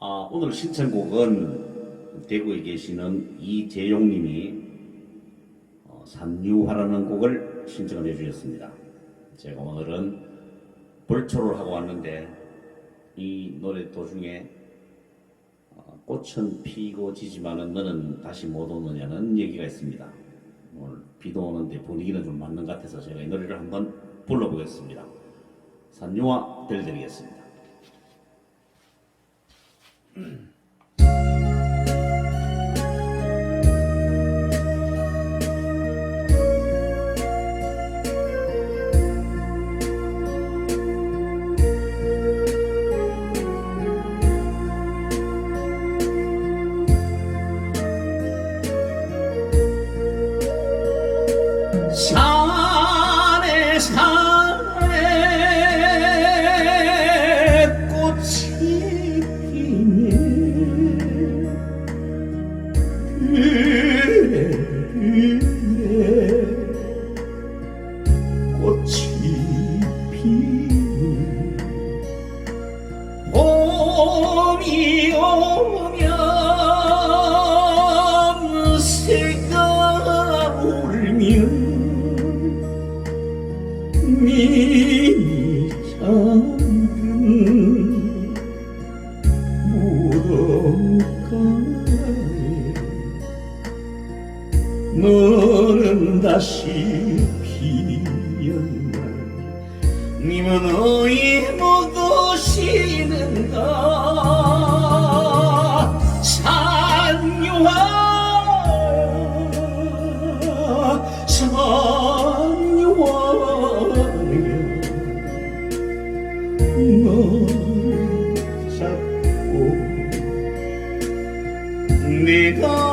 아, 오늘 신청곡은 대구에 계시는 이재용님이 어, 산유화라는 곡을 신청을 해주셨습니다. 제가 오늘은 벌초를 하고 왔는데 이 노래 도중에 어, 꽃은 피고 지지만은 너는 다시 못 오느냐는 얘기가 있습니다. 오늘 비도 오는데 분위기는 좀 맞는 것 같아서 제가 이 노래를 한번 불러보겠습니다. 산유화 들려드리겠습니다. 산 너는 다시 피었나 님은 어이 먹으시는가 산유화 산유화야 너를 잡고 내가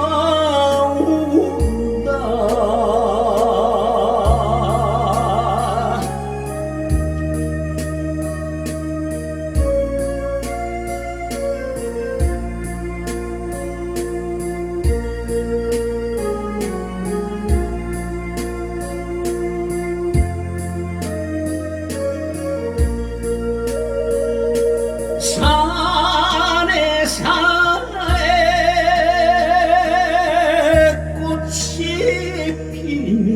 꽃이 피네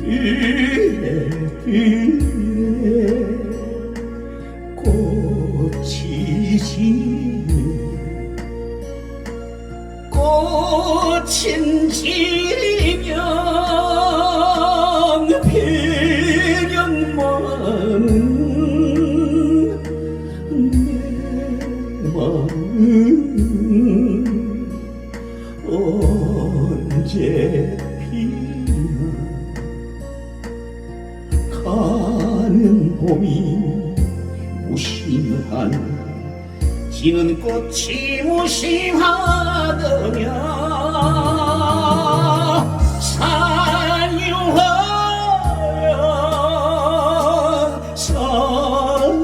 그래 그래 꽃이 지네 꽃은 지 언제 피나 가는 봄이 무심한 지는 꽃이 무심하더냐. 산유하야 산유하야